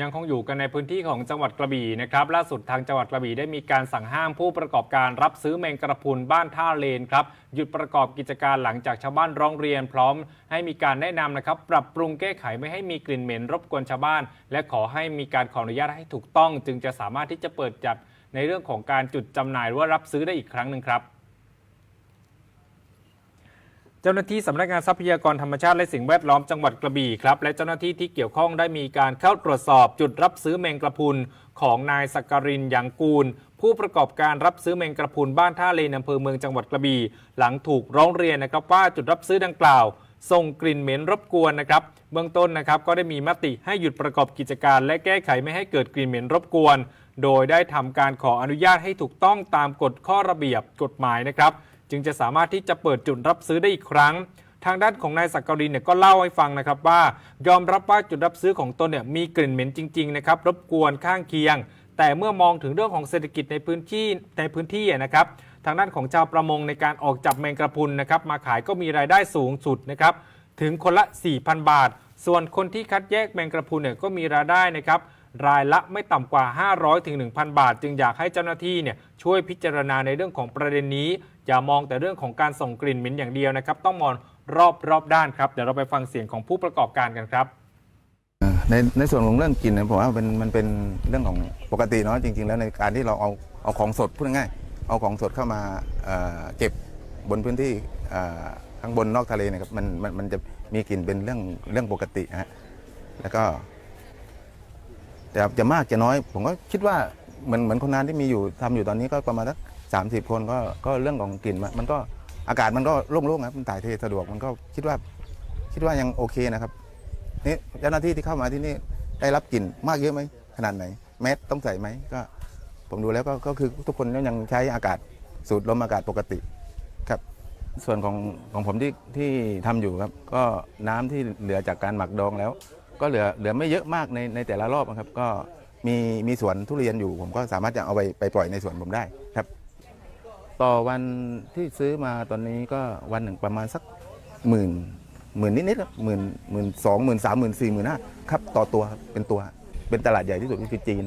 ยังคงอยู่กันในพื้นที่ของจังหวัดกระบี่นะครับล่าสุดทางจังหวัดกระบี่ได้มีการสั่งห้ามผู้ประกอบการรับซื้อแมงกระพุนบ้านท่าเลนครับหยุดประกอบกิจการหลังจากชาวบ้านร้องเรียน พร้อมให้มีการแนะนำนะครับปรับปรุงแก้ไขไม่ให้มีกลิ่นเหม็นรบกวนชาวบ้าน และขอให้มีการขออนุญาตให้ถูกต้อง จึงจะสามารถที่จะเปิดจัดในเรื่องของการจุดจำหน่ายหรือว่ารับซื้อได้อีกครั้งหนึ่งครับ เจ้าหน้าที่สำนักงานทรัพยากรธรรมชาติและสิ่งแวดล้อมจังหวัดกระบี่ครับและเจ้าหน้าที่ที่เกี่ยวข้องได้มีการเข้าตรวจสอบจุดรับซื้อแมงกระพุนของนายสักการินหยางกูล ผู้ประกอบการรับซื้อแมงกระพุนบ้านท่าเลนอำเภอเมืองจังหวัดกระบี่หลังถูกร้องเรียนนะครับว่าจุดรับซื้อดังกล่าวส่งกลิ่นเหม็นรบกวนนะครับเบื้องต้นนะครับก็ได้มีมติให้หยุดประกอบกิจการ และแก้ไขไม่ให้เกิดกลิ่นเหม็นรบกวน โดยได้ทำการขออนุญาตให้ถูกต้องตามกฎข้อระเบียบกฎหมายนะครับ จึงจะสามารถที่จะเปิดจุดรับซื้อได้อีกครั้ง ทางด้านของนายสักกรินเนี่ยก็เล่าให้ฟังนะครับว่ายอมรับว่าจุดรับซื้อของตนเนี่ยมีกลิ่นเหม็นจริงๆนะครับรบกวนข้างเคียง แต่เมื่อมองถึงเรื่องของเศรษฐกิจในพื้นที่ในพื้นที่นะครับทางด้านของชาวประมงในการออกจับแมงกระพุนนะครับมาขายก็มีรายได้สูงสุดนะครับถึงคนละ 4,000 บาท ส่วนคนที่คัดแยกแมงกระพุนเนี่ยก็มีรายได้นะครับ รายละไม่ต่ำกว่า500ถึง1,000 บาท จึงอยากให้เจ้าหน้าที่เนี่ยช่วยพิจารณาในเรื่องของประเด็นนี้ อย่ามองแต่เรื่องของการส่งกลิ่นเหม็นอย่างเดียวนะครับ ต้องมองรอบรอบด้านครับ เดี๋ยวเราไปฟังเสียงของผู้ประกอบการกันครับในในส่วนของเรื่องกลิ่นเนี่ยผมว่าเป็นมันเป็นเรื่องของปกติเนาะจริง ๆ แล้วในการที่เราเอาเอาของสดพูดง่ายๆเอาของสดเข้ามาเเก็บบนพื้นที่ข้างบนนอกทะเลนะครับมันมันมันจะมีกลิ่นเป็นเรื่องเรื่องปกตินะฮะแล้วก็ แต่จะมากจะน้อย ผมก็คิดว่าเหมือนเหมือนคนงานที่มีอยู่ทำอยู่ตอนนี้ก็ประมาณสักสามสิบคนก็ก็เรื่องของกลิ่นมันก็อากาศมันก็โล่งๆครับมันถ่ายเทสะดวกมันก็คิดว่าคิดว่ายังโอเคนะครับนี่เจ้าหน้าที่ที่เข้ามาที่นี่ได้รับกลิ่นมากเยอะไหมขนาดไหน แมสต้องใส่ไหมก็ ผมดูแล้วก็ก็คือทุกคนก็ยังใช้อากาศสูดลมอากาศปกติครับ ส่วนของของผมที่ที่ทำอยู่ครับ ก็น้ำที่เหลือจากการหมักดองแล้ว ก็เหลือเหลือไม่เยอะมากในในแต่ละรอบนะครับ ก็มีมีสวนทุเรียนอยู่ ผมก็สามารถจะเอาไปไปปล่อยในสวนผมได้ครับ ต่อวันที่ซื้อมาตอนนี้ก็วันหนึ่งประมาณสักหมื่นหมื่นนิดๆครับหมื่นหมื่นสองหมื่นสามหมื่นสี่หมื่นห้าครับต่อตัวครับเป็นตัวเป็นตลาดใหญ่ที่สุดที่ฟิจีน